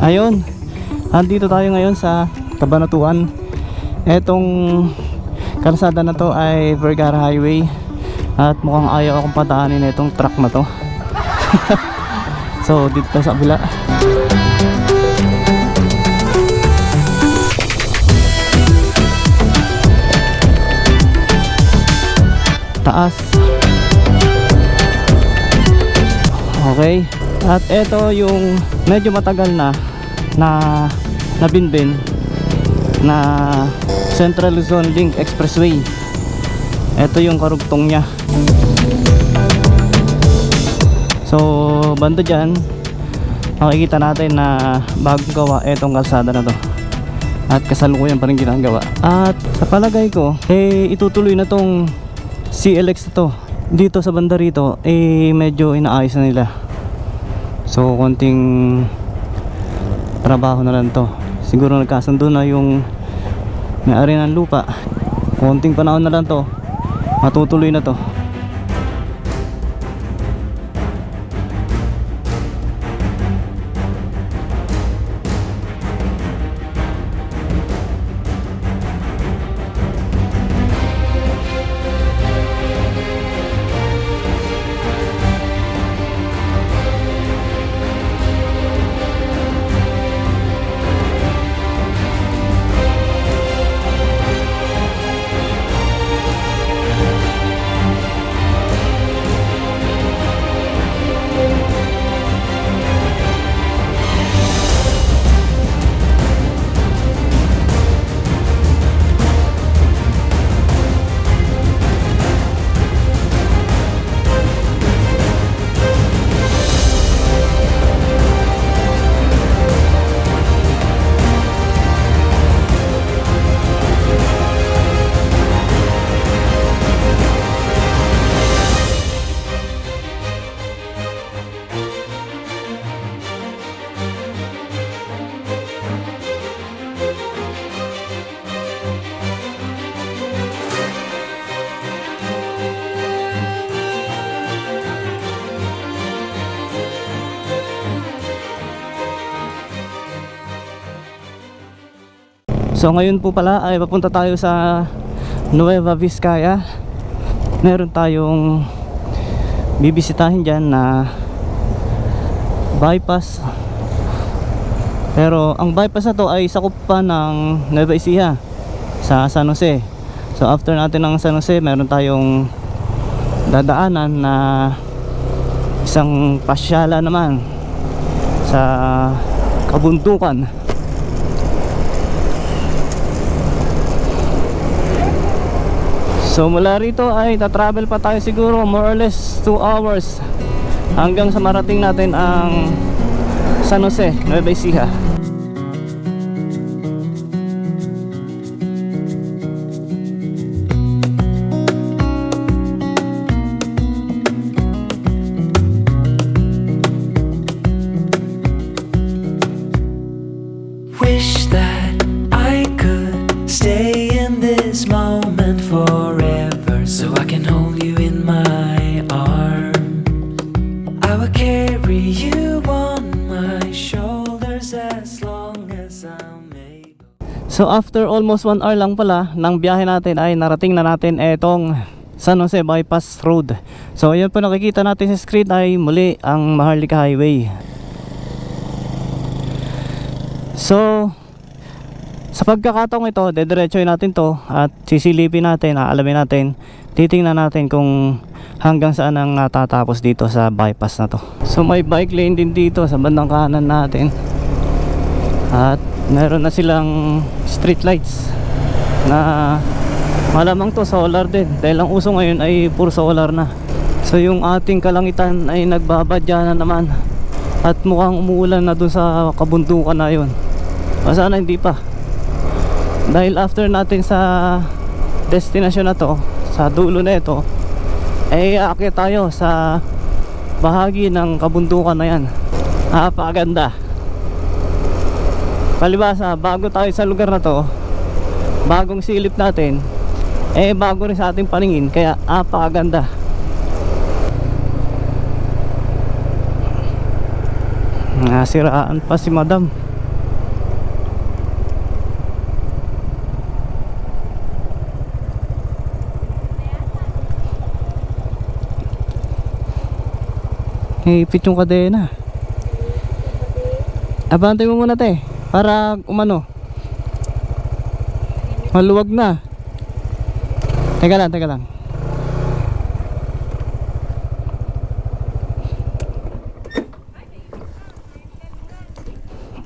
Ayun. Andito tayo ngayon sa Cabanatuan. Etong kalsada na to ay Vergara Highway. At mukhang ayaw akong padaanin na itong truck na to. so, dito sa kabila. Taas. Okay. At ito yung medyo matagal na na nabinbin na Central Luzon Link Expressway. Ito yung karugtong niya. So, banda dyan, makikita natin na bagong gawa itong kalsada na to. At kasalukuyan pa rin ginagawa. At sa palagay ko, eh itutuloy na tong CLX na to. Dito sa banda rito, eh medyo inaayos na nila. So, konting trabaho na lang to. Siguro nagkasundo na yung may-ari ng lupa. Konting panahon na lang to. Matutuloy na to. So ngayon po pala ay papunta tayo sa Nueva Vizcaya. Meron tayong bibisitahin dyan na bypass. Pero ang bypass na to ay sakop pa ng Nueva Ecija sa San Jose. So after natin ng San Jose, meron tayong dadaanan na isang pasyala naman sa kabundukan. So mula rito ay tatravel pa tayo siguro more or less 2 hours hanggang sa marating natin ang San Jose, Nueva Ecija. So after almost 1 hour lang pala ng biyahe natin ay narating na natin etong San Jose Bypass Road. So ayan po nakikita natin sa screen ay muli ang Maharlika Highway. So sa pagkakataong ito, dediretsoy natin to at sisilipin natin, aalamin natin, titingnan natin kung hanggang saan ang natatapos dito sa bypass na to. So may bike lane din dito sa bandang kanan natin. At meron na silang street lights na malamang to solar din dahil ang uso ngayon ay puro solar na. So yung ating kalangitan ay nagbabadya na naman at mukhang umuulan na dun sa kabundukan na yun. O sana hindi pa. Dahil after natin sa destination na to, sa dulo na ito, ay aakyat tayo sa bahagi ng kabundukan na yan. Napakaganda palibasa bago tayo sa lugar na to bagong silip natin. Eh bago rin sa ating paningin kaya apaganda. Nasiraan pa si madam. Ipit yung kadena. Abante mo muna te. Para umano. Maluwag na. Teka lang, teka lang.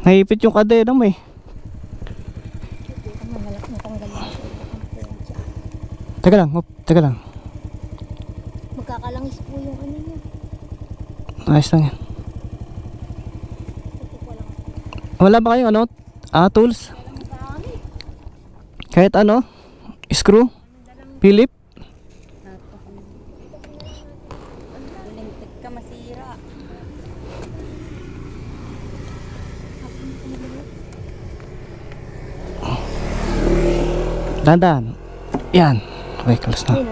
Naipit yung kadena mo eh. Teka lang, op, teka lang. Magkakalangis po yung ano niya. Ayos lang yan. Wala ba kayong ano? Ah, tools? Kahit ano? Screw? Philip? Dandan. Yan. Okay, kalas na.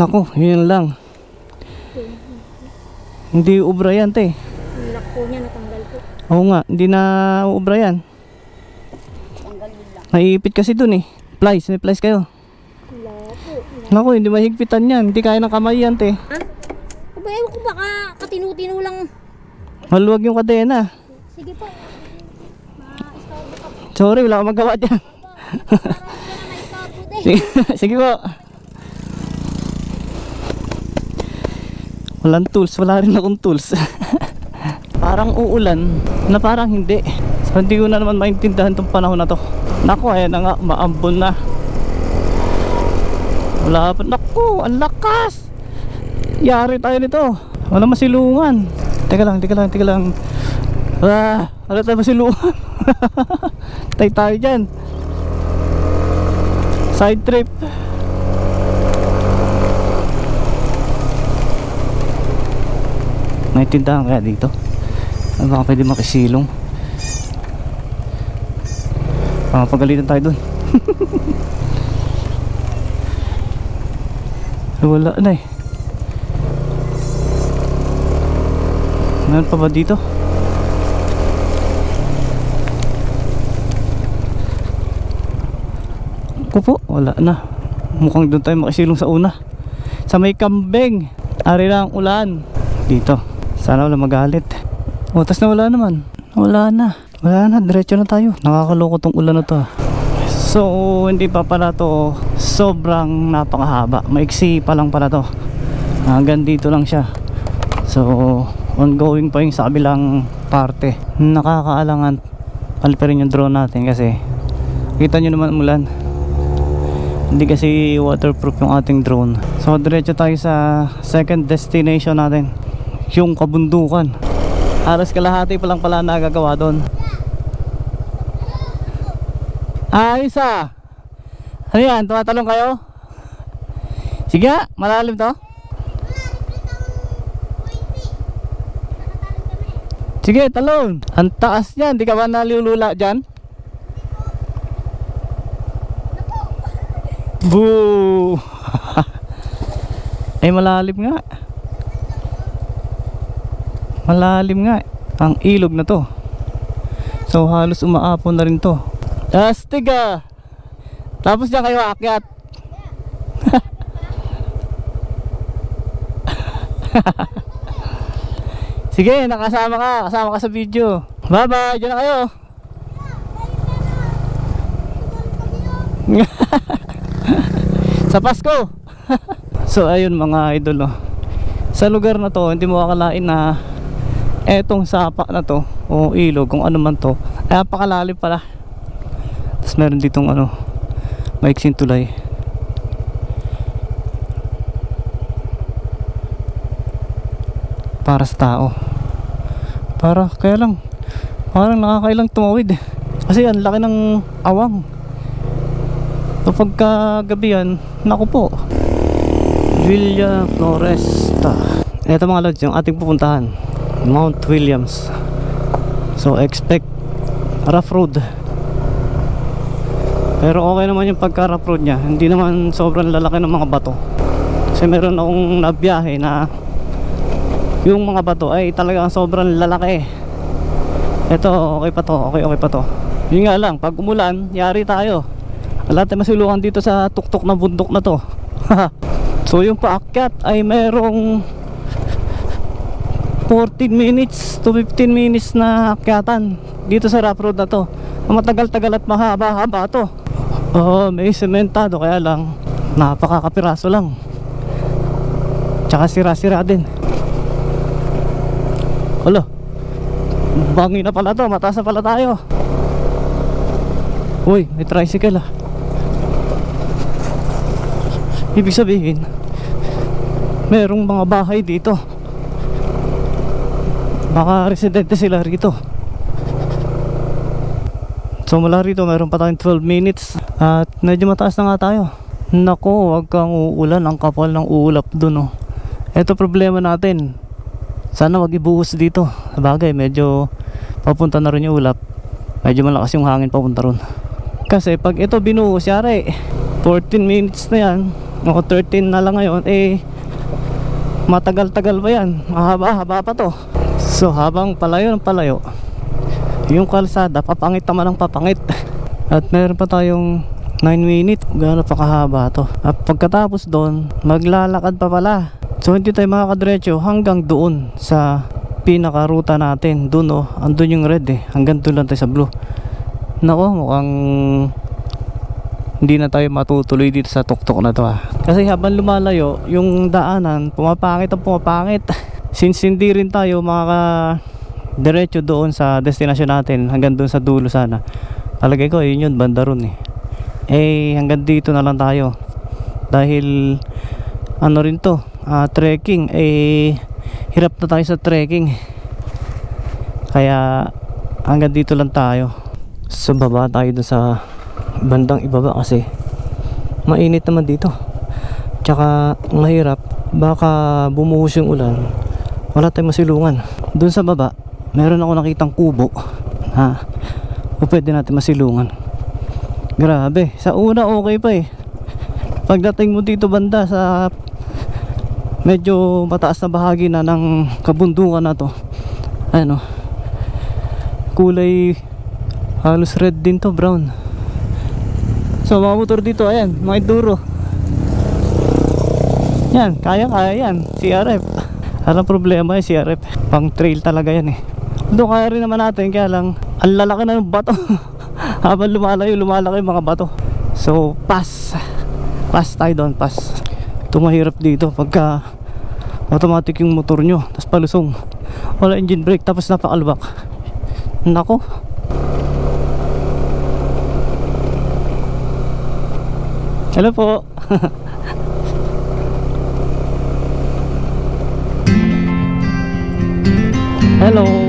Nako, yun lang. Hindi ubra yan, te. Yung lock po niya natanggal po. Oo nga, hindi na ubra yan. Naiipit kasi dun eh. Plies, may plies kayo. Nako, hindi mahigpitan yan. Hindi kaya ng kamay yan, te. Ha? Aba, ewan ko baka katinu-tinu lang. Maluwag yung kadena. Sige po. Sorry, wala akong magawa dyan. Sige, sige po. Walang tools, wala rin akong tools. parang uulan, na parang hindi. So hindi ko na naman maintindihan tong panahon na to. Nako, ayan na nga, maambon na. Wala pa, nako, ang lakas! Yari tayo nito. Wala masilungan. Teka lang, teka lang, teka lang. Ah, wala tayo masilungan. Tay tayo dyan. Side trip. May tindahan kaya dito? Ano baka pwede makisilong? Baka pagalitan tayo dun. Wala na eh. Meron pa ba dito? Ko po, wala na. Mukhang doon tayo makasilong sa una. Sa may kambing. Ari lang ang ulan. Dito. Sana wala magalit. O, tas na wala naman. Wala na. Wala na, diretso na tayo. Nakakaloko tong ulan na to. ah. So, hindi pa pala to sobrang napakahaba. Maiksi pa lang pala to. Hanggang dito lang siya. So, ongoing pa yung sa kabilang parte. Nakakaalangan paliparin yung drone natin kasi kita nyo naman ang ulan. Hindi kasi waterproof yung ating drone. So diretso tayo sa second destination natin. Yung kabundukan. Aras kalahati pa lang pala nagagawa doon. Ah. Ano yan? Tumatalong kayo? Sige malalim to. Sige, talon. Ang taas niyan. Di ka ba nalulula dyan? Boo! Ay malalim nga. Malalim nga. Ang ilog na to. So halos umaapon na rin to. Astig ah! Tapos dyan kayo aakyat. Sige, nakasama ka. Kasama ka sa video. Bye bye. Diyan na kayo. sa Pasko. so ayun mga idol oh. Sa lugar na to, hindi mo akalain na etong sapa na to o ilog kung ano man to ay napakalalim pala. Tapos meron ditong ano maiksing tulay. Para sa tao. Para kaya lang parang nakakailang tumawid. eh. Kasi ang laki ng awang. Kapag kagabihan, naku po. Villa Floresta. Ito mga lods, yung ating pupuntahan. Mount Williams. So expect rough road. Pero okay naman yung pagka rough road niya. Hindi naman sobrang lalaki ng mga bato. Kasi meron akong nabiyahe na yung mga bato ay talagang sobrang lalaki. Ito okay pa to, okay okay pa to. Yun nga lang, pag umulan, yari tayo. Wala tayong masilukan dito sa tuktok na bundok na to. So yung paakyat ay merong 14 minutes to 15 minutes na akyatan dito sa rough road na to. Matagal-tagal at mahaba-haba to. Oo, may sementado kaya lang napakakapiraso lang. Tsaka sira-sira din. Hala. Bangi na pala to, mataas na pala tayo. Uy, may tricycle ah. Ibig sabihin, merong mga bahay dito. Baka residente sila rito. So mula rito meron pa tayong 12 minutes at medyo mataas na nga tayo. Nako, wag kang uulan. Ang kapal ng ulap dun oh. Ito problema natin. Sana wag ibuhos dito. Sabagay, medyo papunta na rin yung ulap. Medyo malakas yung hangin papunta ron. Kasi pag ito binuhos, yari, 14 minutes na yan, o 13 na lang ngayon, eh, matagal-tagal pa yan. Mahaba-haba pa to. So habang palayo ng palayo, yung kalsada, papangit naman ang papangit. At meron pa tayong 9 minutes, gano'n pa kahaba to. At pagkatapos doon, maglalakad pa pala. So hindi tayo makakadiretso hanggang doon sa pinakaruta natin. Doon oh, andun yung red eh. Hanggang doon lang tayo sa blue. Nako, mukhang hindi na tayo matutuloy dito sa tuktok na to ah. Kasi habang lumalayo, yung daanan, pumapangit ang pumapangit. Since hindi rin tayo makaka diretso doon sa destination natin hanggang doon sa dulo sana. Talagay ko, yun yun, banda ron eh. Eh, hanggang dito na lang tayo. Dahil, ano rin to, ah, trekking, eh, hirap na tayo sa trekking. Kaya, hanggang dito lang tayo. So, baba tayo dun sa bandang ibaba kasi mainit naman dito. Tsaka, mahirap, baka bumuhos yung ulan. Wala tayong masilungan. Doon sa baba, meron ako nakitang kubo. Ha? O pwede natin masilungan. Grabe. Sa una okay pa eh. Pagdating mo dito banda sa medyo mataas na bahagi na ng kabundukan na to. Ano? Kulay halos red din to, brown. So mga motor dito, ayan, mga duro. Yan, kaya kaya yan. CRF. Alam problema yung CRF. Pang trail talaga yan eh. Doon kaya rin naman natin, kaya lang, ang lalaki na ng bato. Habang lumalayo, lumalaki mga bato. So, pass. Pass tayo doon, pass. Ito mahirap dito pagka automatic yung motor nyo, tapos palusong. Wala engine brake, tapos napakalbak. Nako. Hello po. Hello.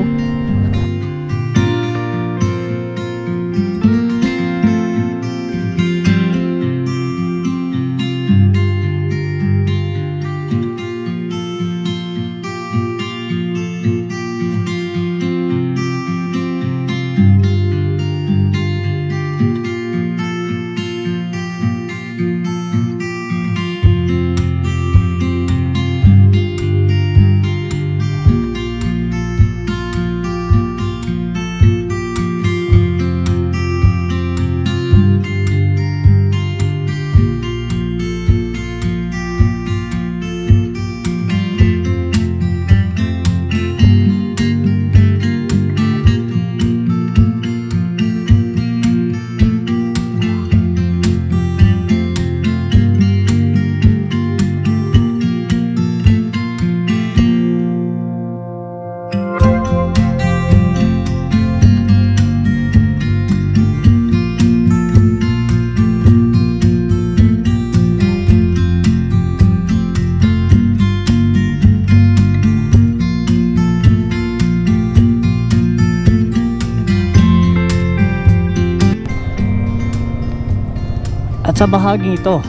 Sa bahaging ito,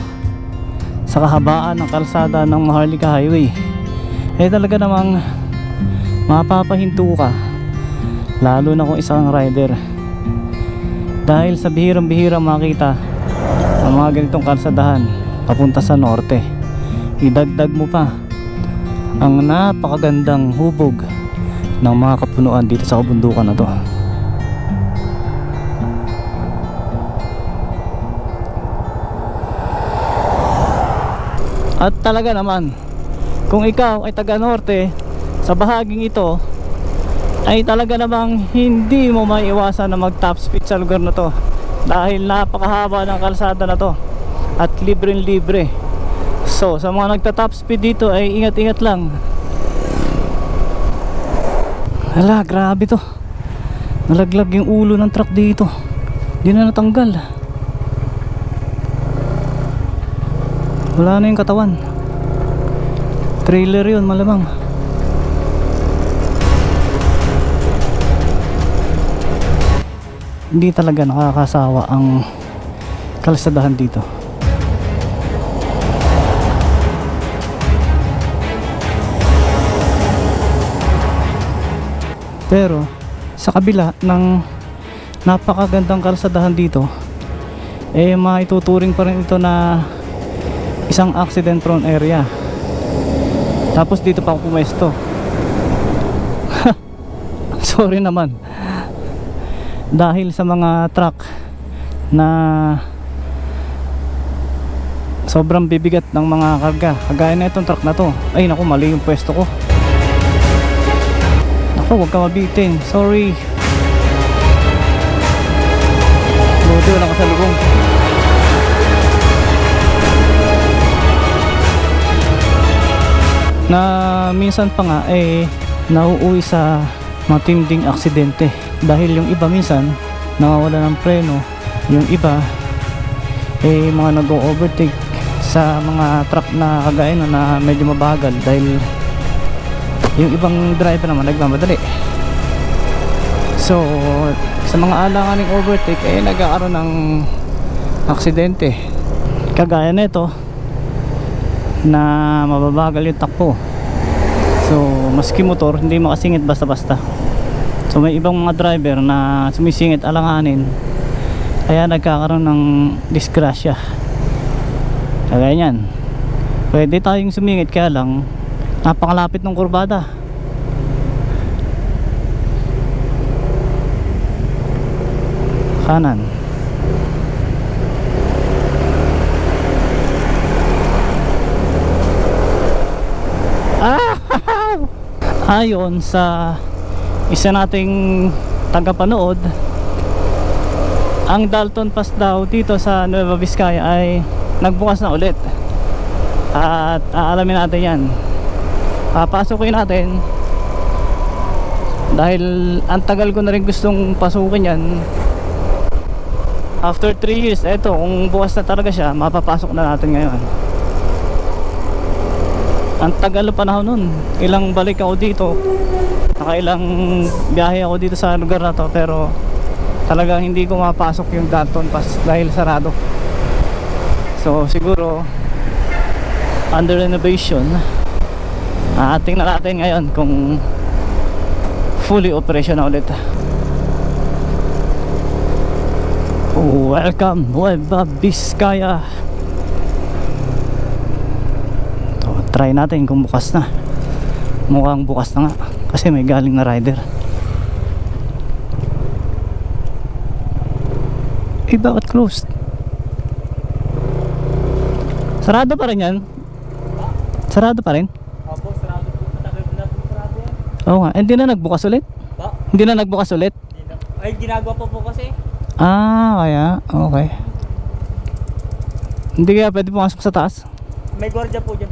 sa kahabaan ng kalsada ng Maharlika Highway, eh talaga namang mapapahinto ka. Lalo na kung isang rider. Dahil sa bihirang-bihirang makita ang mga ganitong kalsadahan papunta sa norte. Idagdag mo pa ang napakagandang hubog ng mga kapunuan dito sa kabundukan na to. At talaga naman, kung ikaw ay taga norte, sa bahaging ito, ay talaga namang hindi mo maiwasan na mag top speed sa lugar na to. Dahil napakahaba ng kalsada na to at libre libre. So sa mga nagta top speed dito ay ingat ingat lang. Hala grabe to. Nalaglag yung ulo ng truck dito. Di na natanggal wala na yung katawan. Trailer yun malamang. Hindi talaga nakakasawa ang kalsadahan dito. Pero sa kabila ng napakagandang kalsadahan dito eh maituturing pa rin ito na isang accident prone area. Tapos dito pa ako pumesto sorry naman. Dahil sa mga truck na sobrang bibigat ng mga karga. Kagaya na itong truck na to. Ay naku mali yung pwesto ko. Naku huwag ka mabitin. Sorry. Buti wala ka sa lubong na minsan pa nga eh nauuwi sa matinding aksidente. Dahil yung iba minsan nawawala ng preno. Yung iba eh mga nag-overtake sa mga truck na kagaya na, na medyo mabagal. Dahil yung ibang driver naman nagmamadali. So sa mga alanganing overtake eh nagkakaroon ng aksidente. Kagaya nito na mababagal yung takbo so maski motor hindi makasingit basta basta So may ibang mga driver na sumisingit alanganin kaya nagkakaroon ng disgrasya. Kagaya niyan. Pwede tayong sumingit kaya lang napakalapit ng kurbada. Kanan. Ah! Ayon sa isa nating tagapanood ang Dalton Pass daw dito sa Nueva Vizcaya ay nagbukas na ulit. At aalamin natin yan. Papasukin natin. Dahil ang tagal ko na rin gustong pasukin yan. After 3 years eto kung bukas na talaga siya mapapasok na natin ngayon ang tagal ng panahon ilang balik ako dito. Nakailang biyahe ako dito sa lugar na to pero talagang hindi ko mapasok yung Dalton Pass dahil sarado. So siguro under renovation. Uh, tingnan natin ngayon kung fully operation na ulit. Welcome Nueva Vizcaya so, try natin kung bukas na mukhang bukas na nga kasi may galing na rider eh bakit closed sarado pa rin yan sarado pa rin Opo, sarado po. Matagal po natin sarado yan. oo nga hindi na nagbukas ulit Ba? hindi na nagbukas ulit na. Ay, ginagawa po po kasi. ah kaya okay hindi kaya pwede pumasok sa taas May gwardiya po dyan.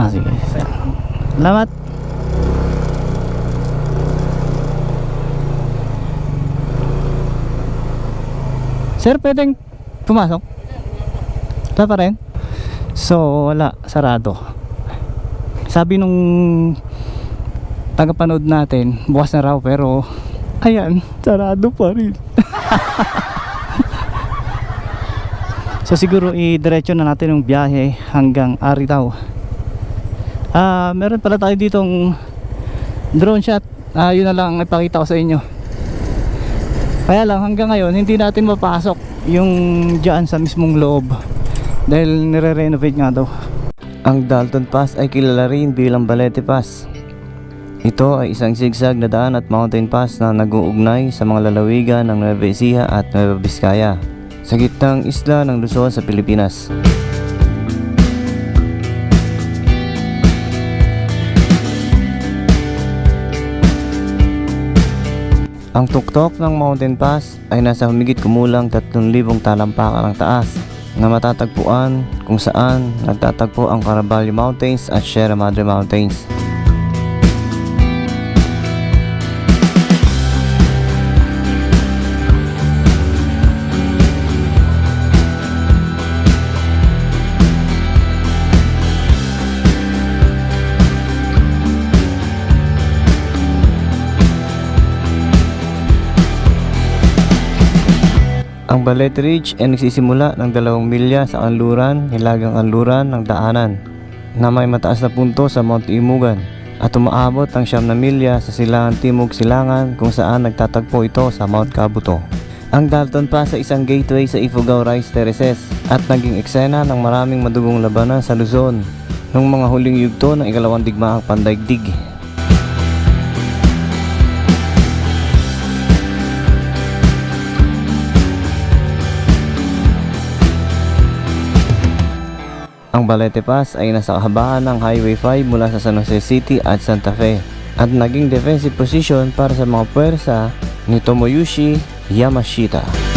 Ah sige salamat Sir, pwedeng pumasok? Wala pa rin? So, wala. Sarado. Sabi nung tagapanood natin, bukas na raw pero ayan, sarado pa rin. so siguro i-diretso na natin yung biyahe hanggang Aritaw. Ah, meron pala tayo ditong drone shot. Ah, yun na lang ang ipakita ko sa inyo. Kaya lang hanggang ngayon hindi natin mapasok yung diyan sa mismong loob dahil nire-renovate nga daw. Ang Dalton Pass ay kilala rin bilang Balete Pass. Ito ay isang zigzag na daan at mountain pass na nag-uugnay sa mga lalawigan ng Nueva Ecija at Nueva Vizcaya sa gitnang isla ng Luzon sa Pilipinas. Ang tuktok ng Mountain Pass ay nasa humigit kumulang 3,000 talampakan ng taas na matatagpuan kung saan nagtatagpo ang Caraballo Mountains at Sierra Madre Mountains. Ang Balete Ridge ay nagsisimula ng dalawang milya sa kanluran, hilagang kanluran ng daanan na may mataas na punto sa Mount Imugan at umaabot ng siyam na milya sa silangan Timog Silangan kung saan nagtatagpo ito sa Mount Kabuto. Ang Dalton Pass ay isang gateway sa Ifugao Rice Terraces at naging eksena ng maraming madugong labanan sa Luzon noong mga huling yugto ng ikalawang digmaang pandaigdig. Ang Balete Pass ay nasa kahabaan ng Highway 5 mula sa San Jose City at Santa Fe at naging defensive position para sa mga puwersa ni Tomoyoshi Yamashita.